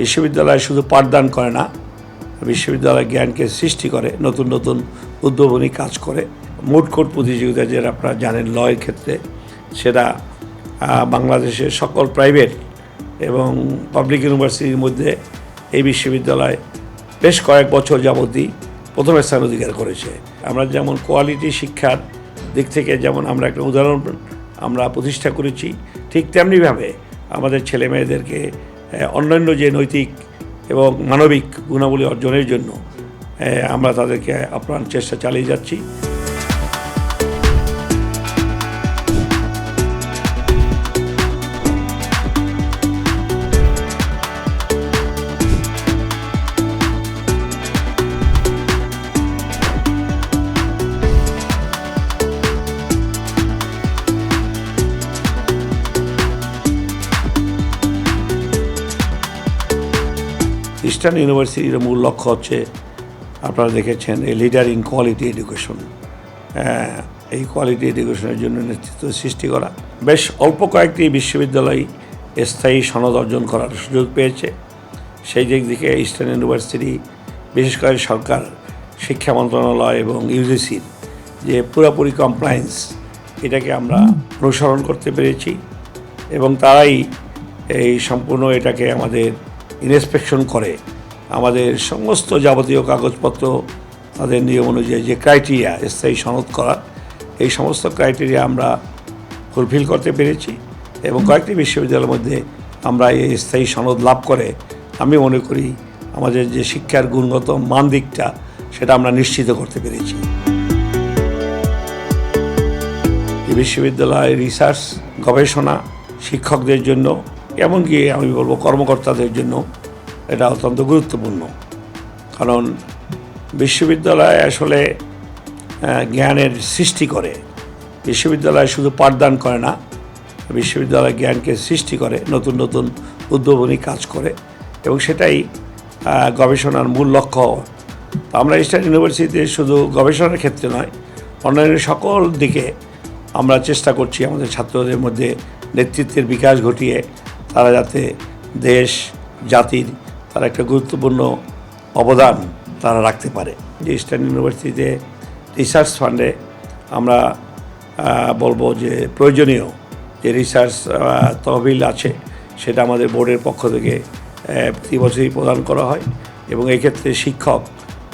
বিশ্ববিদ্যালয় শুধু পাঠদান করে না, বিশ্ববিদ্যালয় জ্ঞানকে সৃষ্টি করে, নতুন নতুন উদ্ভাবনী কাজ করে। কোর্ট প্রতিযোগিতা যেটা আপনারা জানেন, লয়ের ক্ষেত্রে, সেটা বাংলাদেশের সকল প্রাইভেট এবং পাবলিক ইউনিভার্সিটির মধ্যে এই বিশ্ববিদ্যালয় বেশ কয়েক বছর যাবতই প্রথম স্থান অধিকার করেছে। আমরা যেমন কোয়ালিটি শিক্ষার দিক থেকে যেমন আমরা একটা উদাহরণ আমরা প্রতিষ্ঠা করেছি, ঠিক তেমনিভাবে আমাদের ছেলে মেয়েদেরকে অন্যান্য যে নৈতিক এবং মানবিক গুণাবলী অর্জনের জন্য আমরা তাদেরকে আপ্রাণ চেষ্টা চালিয়ে যাচ্ছি। ইস্টার্ন ইউনিভার্সিটির মূল লক্ষ্য হচ্ছে আপনারা দেখেছেন এই লিডার ইন কোয়ালিটি এডুকেশন হ্যাঁ এই কোয়ালিটি এডুকেশনের জন্য নেতৃত্ব সৃষ্টি করা। বেশ অল্প কয়েকটি বিশ্ববিদ্যালয় স্থায়ী সনদ অর্জন করার সুযোগ পেয়েছে। সেই দিক থেকে ইস্টার্ন ইউনিভার্সিটি বিশেষ করে সরকার, শিক্ষা মন্ত্রণালয় এবং ইউজিসির যে পুরোপুরি কমপ্লায়েন্স এটাকে আমরা অনুসরণ করতে পেরেছি এবং তারাই এই সম্পূর্ণ এটাকে আমাদের ইন্সপেকশন করে। আমাদের সমস্ত যাবতীয় কাগজপত্র, তাদের নিয়ম অনুযায়ী যে ক্রাইটেরিয়া, স্থায়ী সনদ করার এই সমস্ত ক্রাইটেরিয়া আমরা ফুলফিল করতে পেরেছি এবং কয়েকটি বিশ্ববিদ্যালয়ের মধ্যে আমরা এই স্থায়ী সনদ লাভ করে। আমি মনে করি আমাদের যে শিক্ষার গুণগত মান দিকটা, সেটা আমরা নিশ্চিত করতে পেরেছি। বিশ্ববিদ্যালয় রিসার্চ গবেষণা শিক্ষকদের জন্য এমনকি আমি বলব কর্মকর্তাদের জন্য এটা অত্যন্ত গুরুত্বপূর্ণ। কারণ বিশ্ববিদ্যালয় আসলে জ্ঞানের সৃষ্টি করে। বিশ্ববিদ্যালয় শুধু পাঠদান করে না, বিশ্ববিদ্যালয় জ্ঞানকে সৃষ্টি করে, নতুন নতুন উদ্ভাবনী কাজ করে এবং সেটাই গবেষণার মূল লক্ষ্য। আমরা ইস্টার্ন ইউনিভার্সিটিতে শুধু গবেষণার ক্ষেত্রে নয়, অন্যান্য সকল দিকে আমরা চেষ্টা করছি আমাদের ছাত্রদের মধ্যে নেতৃত্বের বিকাশ ঘটিয়ে তারা যাতে দেশ, জাতির তারা একটা গুরুত্বপূর্ণ অবদান তারা রাখতে পারে। যে ইস্টার্ন ইউনিভার্সিটিতে রিসার্চ ফান্ডে আমরা বলব যে প্রয়োজনীয় যে রিসার্চ তহবিল আছে, সেটা আমাদের বোর্ডের পক্ষ থেকে প্রতি বছরই প্রদান করা হয় এবং এক্ষেত্রে শিক্ষক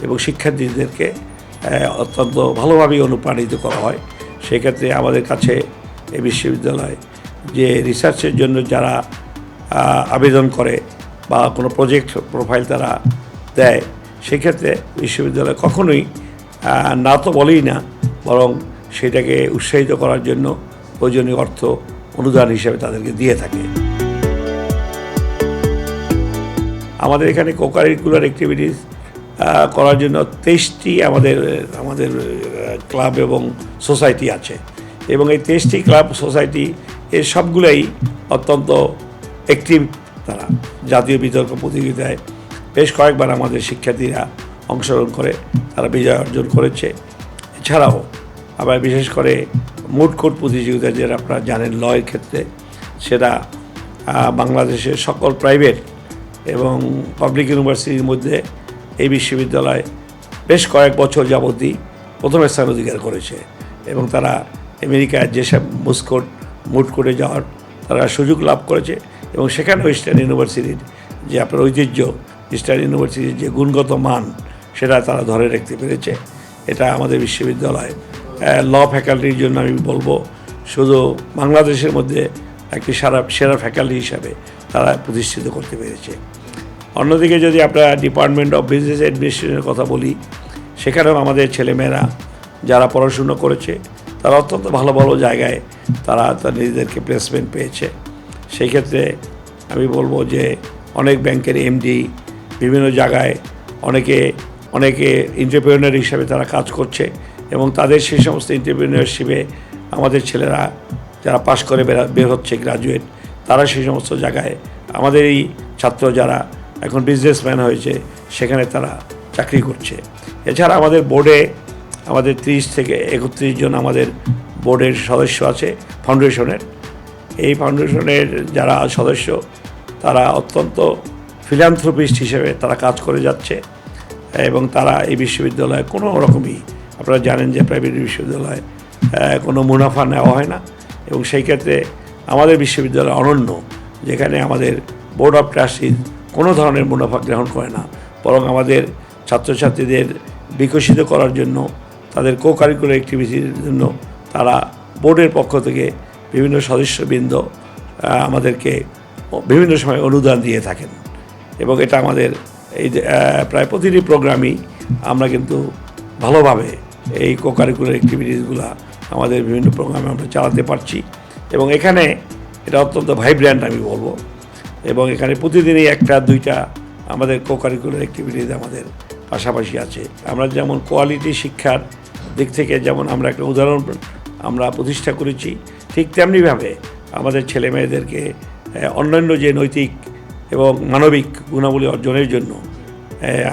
এবং শিক্ষার্থীদেরকে অত্যন্ত ভালোভাবেই অনুপ্রাণিত করা হয়। সেক্ষেত্রে আমাদের কাছে এই বিশ্ববিদ্যালয় যে রিসার্চের জন্য যারা আবেদন করে বা কোনো প্রজেক্ট প্রোফাইল তারা দেয়, সেক্ষেত্রে বিশ্ববিদ্যালয় কখনোই না তো বলেই না, বরং সেটাকে উৎসাহিত করার জন্য প্রয়োজনীয় অর্থ অনুদান হিসেবে তাদেরকে দিয়ে থাকে। আমাদের এখানে কোকারিকুলার অ্যাক্টিভিটিস করার জন্য তেইশটি আমাদের আমাদের ক্লাব এবং সোসাইটি আছে। এবং এই তেইশটি ক্লাব সোসাইটি এর সবগুলোই অত্যন্ত অ্যাক্টিভ তারা জাতীয় বিতর্ক প্রতিযোগিতায় বেশ কয়েকবার আমাদের শিক্ষার্থীরা অংশগ্রহণ করে, তারা বিজয় অর্জন করেছে। এছাড়াও আবার বিশেষ করে মুড কোর্ট প্রতিযোগিতা যেটা আপনারা জানেন লয়ের ক্ষেত্রে, সেটা বাংলাদেশের সকল প্রাইভেট এবং পাবলিক ইউনিভার্সিটির মধ্যে এই বিশ্ববিদ্যালয় বেশ কয়েক বছর যাবতই প্রথম স্থান অধিকার করেছে এবং তারা আমেরিকায় যেসব মুসকোট মুড কোর্টে যাওয়ার তারা সুযোগ লাভ করেছে। এবং সেখানেও ইস্টার্ন ইউনিভার্সিটির যে আপনার ঐতিহ্য ইস্টার্ন ইউনিভার্সিটির যে গুণগত মান, সেটা তারা ধরে রাখতে পেরেছে। এটা আমাদের বিশ্ববিদ্যালয় ল ফ্যাকাল্টির জন্য আমি বলব, শুধু বাংলাদেশের মধ্যে একটি সারা, সেরা ফ্যাকাল্টি হিসাবে তারা প্রতিষ্ঠিত করতে পেরেছে। অন্যদিকে যদি আমরা ডিপার্টমেন্ট অফ বিজনেস অ্যাডমিনিস্ট্রেশনের কথা বলি, সেখানেও আমাদের ছেলেমেয়েরা যারা পড়াশুনো করেছে, তারা অত্যন্ত ভালো ভালো জায়গায় তারা তার নিজেদেরকে প্লেসমেন্ট পেয়েছে। সেই ক্ষেত্রে আমি বলব যে অনেক ব্যাংকের এমডি বিভিন্ন জায়গায় অনেকে অনেকে এন্টারপ্রেনার হিসাবে তারা কাজ করছে এবং তাদের সেই সমস্ত এন্টারপ্রেনারশিপে আমাদের ছেলেরা যারা পাশ করে বেরা- হচ্ছে গ্রাজুয়েট তারা সেই সমস্ত জায়গায় আমাদের এই ছাত্র যারা এখন বিজনেসম্যান হয়েছে, সেখানে তারা চাকরি করছে। এছাড়া আমাদের বোর্ডে আমাদের তিরিশ থেকে একত্রিশ জন আমাদের বোর্ডের সদস্য আছে ফাউন্ডেশনের এই ফাউন্ডেশনের যারা সদস্য, তারা অত্যন্ত ফিলান্থ্রপিস্ট হিসেবে তারা কাজ করে যাচ্ছে এবং তারা এই বিশ্ববিদ্যালয়ে কোনো রকমই, আপনারা জানেন যে প্রাইভেট বিশ্ববিদ্যালয়ে কোনো মুনাফা নেওয়া হয় না এবং সেই ক্ষেত্রে আমাদের বিশ্ববিদ্যালয় অনন্য, যেখানে আমাদের বোর্ড অফ ট্রাস্টিজ কোনো ধরনের মুনাফা গ্রহণ করে না। বরং আমাদের ছাত্রছাত্রীদের বিকশিত করার জন্য, তাদের কো কারিকুলার অ্যাক্টিভিটির জন্য তারা বোর্ডের পক্ষ থেকে বিভিন্ন সদস্যবৃন্দ আমাদেরকে বিভিন্ন সময় অনুদান দিয়ে থাকেন। এবং এটা আমাদের এই প্রায় প্রতিটি প্রোগ্রামই আমরা কিন্তু ভালোভাবে এই কো কারিকুলার অ্যাক্টিভিটিসগুলো আমাদের বিভিন্ন প্রোগ্রামে আমরা চালাতে পারছি। এবং এখানে এটা অত্যন্ত ভাইব্র্যান্ট আমি বলব। এবং এখানে প্রতিদিনই একটা, দুইটা আমাদের কো কারিকুলার অ্যাক্টিভিটিস আমাদের পাশাপাশি আছে। আমরা যেমন কোয়ালিটি শিক্ষার দিক থেকে যেমন আমরা একটা উদাহরণ আমরা প্রতিষ্ঠা করেছি ঠিক তেমনিভাবে আমাদের ছেলে মেয়েদেরকে অন্যান্য যে নৈতিক এবং মানবিক গুণাবলী অর্জনের জন্য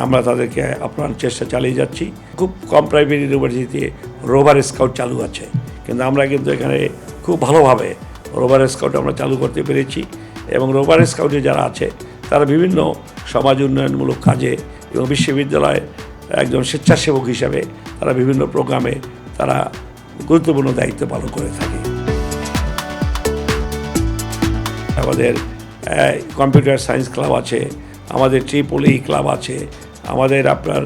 আমরা তাদেরকে আপ্রাণ চেষ্টা চালিয়ে যাচ্ছি। খুব কম প্রাইভেট ইউনিভার্সিটিতে রোভার স্কাউট চালু আছে, কিন্তু আমরা কিন্তু এখানে খুব ভালোভাবে রোভার স্কাউট আমরা চালু করতে পেরেছি এবং রোভার স্কাউটে যারা আছে, তারা বিভিন্ন সমাজ উন্নয়নমূলক কাজে এবং বিশ্ববিদ্যালয়ে একজন স্বেচ্ছাসেবক হিসাবে তারা বিভিন্ন প্রোগ্রামে তারা গুরুত্বপূর্ণ দায়িত্ব পালন করে থাকে। আমাদের কম্পিউটার সায়েন্স ক্লাব আছে, আমাদের ট্রিপলি ক্লাব আছে, আমাদের আপনার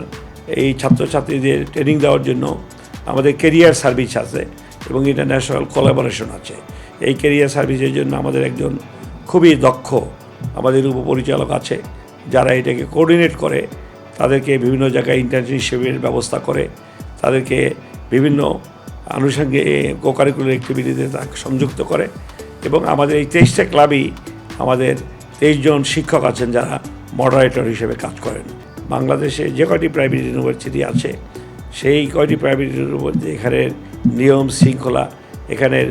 এই ছাত্রছাত্রীদের ট্রেনিং দেওয়ার জন্য আমাদের কেরিয়ার সার্ভিস আছে এবং ইন্টারন্যাশনাল কোলাবোরেশন আছে। এই কেরিয়ার সার্ভিসের জন্য আমাদের একজন খুবই দক্ষ আমাদের উপপরিচালক আছে, যারা এটাকে কোঅর্ডিনেট করে, তাদেরকে বিভিন্ন জায়গায় ইন্টার্নশিপের ব্যবস্থা করে, তাদেরকে বিভিন্ন আনুষঙ্গিক কোকারিকুলার অ্যাক্টিভিটিতে তাকে সংযুক্ত করে এবং আমাদের এই তেইশটা ক্লাবই আমাদের তেইশ জন শিক্ষক আছেন যারা মডারেটর হিসেবে কাজ করেন। বাংলাদেশে যে কয়টি প্রাইভেট ইউনিভার্সিটি আছে, সেই কয়টি প্রাইভেট ইউনিভার্সিটি এখানের নিয়ম শৃঙ্খলা, এখানের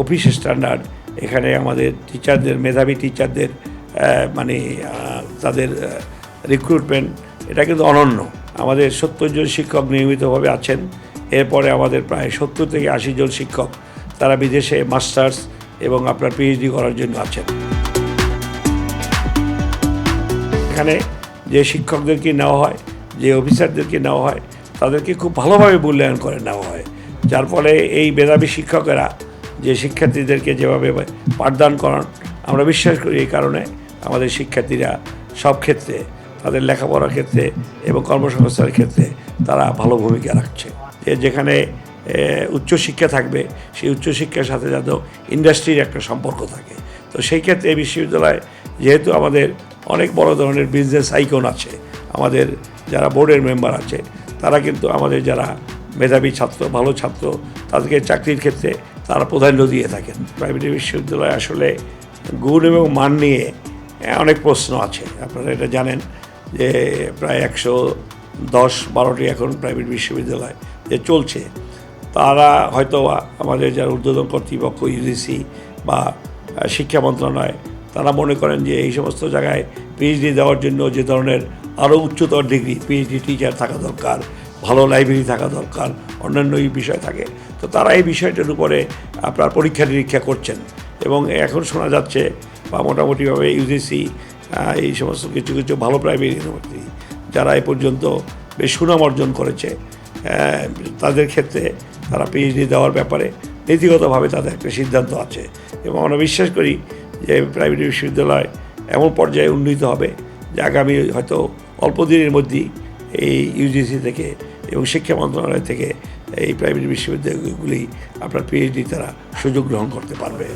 অফিস স্ট্যান্ডার্ড এখানে আমাদের টিচারদের মেধাবী টিচারদের মানে তাদের রিক্রুটমেন্ট এটা কিন্তু অনন্য। আমাদের সত্তর জন শিক্ষক নিয়মিতভাবে আছেন। এরপরে আমাদের প্রায় সত্তর থেকে আশি জন শিক্ষক, তারা বিদেশে মাস্টার্স এবং আপনার পিএইচডি করার জন্য আছেন। এখানে যে শিক্ষকদেরকে নেওয়া হয়, যে অফিসারদেরকে নেওয়া হয়, তাদেরকে খুব ভালোভাবে মূল্যায়ন করে নেওয়া হয়। যার ফলে এই মেধাবী শিক্ষকেরা, যে শিক্ষার্থীদেরকে যেভাবে পাঠদান করান, আমরা বিশ্বাস করি এই কারণে আমাদের শিক্ষার্থীরা সব ক্ষেত্রে, তাদের লেখাপড়ার ক্ষেত্রে এবং কর্মসংস্থানের ক্ষেত্রে তারা ভালো ভূমিকা রাখছে। যেখানে উচ্চশিক্ষা থাকবে, সেই উচ্চশিক্ষার সাথে যাতে ইন্ডাস্ট্রির একটা সম্পর্ক থাকে। তো সেই ক্ষেত্রে এই বিশ্ববিদ্যালয় যেহেতু আমাদের অনেক বড় ধরনের বিজনেস আইকন আছে, আমাদের যারা বোর্ডের মেম্বার আছে, তারা কিন্তু আমাদের যারা মেধাবী ছাত্র, ভালো ছাত্র, তাদেরকে চাকরির ক্ষেত্রে তারা প্রাধান্য দিয়ে থাকেন। প্রাইভেট বিশ্ববিদ্যালয় আসলে গুণ এবং মান নিয়ে অনেক প্রশ্ন আছে। আপনারা এটা জানেন যে প্রায় একশো দশ বারোটি এখন প্রাইভেট বিশ্ববিদ্যালয় যে চলছে। তারা হয়তো আমাদের যারা ঊর্ধ্বতন কর্তৃপক্ষ ইউজিসি বা শিক্ষা মন্ত্রণালয়, তারা মনে করেন যে এই সমস্ত জায়গায় পিএইচডি দেওয়ার জন্য যে ধরনের আরও উচ্চতর ডিগ্রি পিএইচডি টিচার থাকা দরকার, ভালো লাইব্রেরি থাকা দরকার, অন্যান্য বিষয় থাকে। তো তারা এই বিষয়টার উপরে আপনার পরীক্ষা নিরীক্ষা করছেন। এবং এখন শোনা যাচ্ছে বা মোটামুটিভাবে ইউজিসি এই সমস্ত কিছু কিছু ভালো প্রাইভেট ইউনিভার্সিটি যারা এ পর্যন্ত বেশ সুনাম অর্জন করেছে। তাদের ক্ষেত্রে তারা পিএইচডি দেওয়ার ব্যাপারে নীতিগতভাবে তাদের একটা সিদ্ধান্ত আছে। এবং আমরা বিশ্বাস করি যে প্রাইভেট বিশ্ববিদ্যালয় এমন পর্যায়ে উন্নীত হবে যে আগামী হয়তো অল্প দিনের মধ্যেই এই ইউজিসি থেকে এবং শিক্ষা মন্ত্রণালয় থেকে এই প্রাইভেট বিশ্ববিদ্যালয়গুলি আপনার পিএইচডি তারা সুযোগ গ্রহণ করতে পারবে।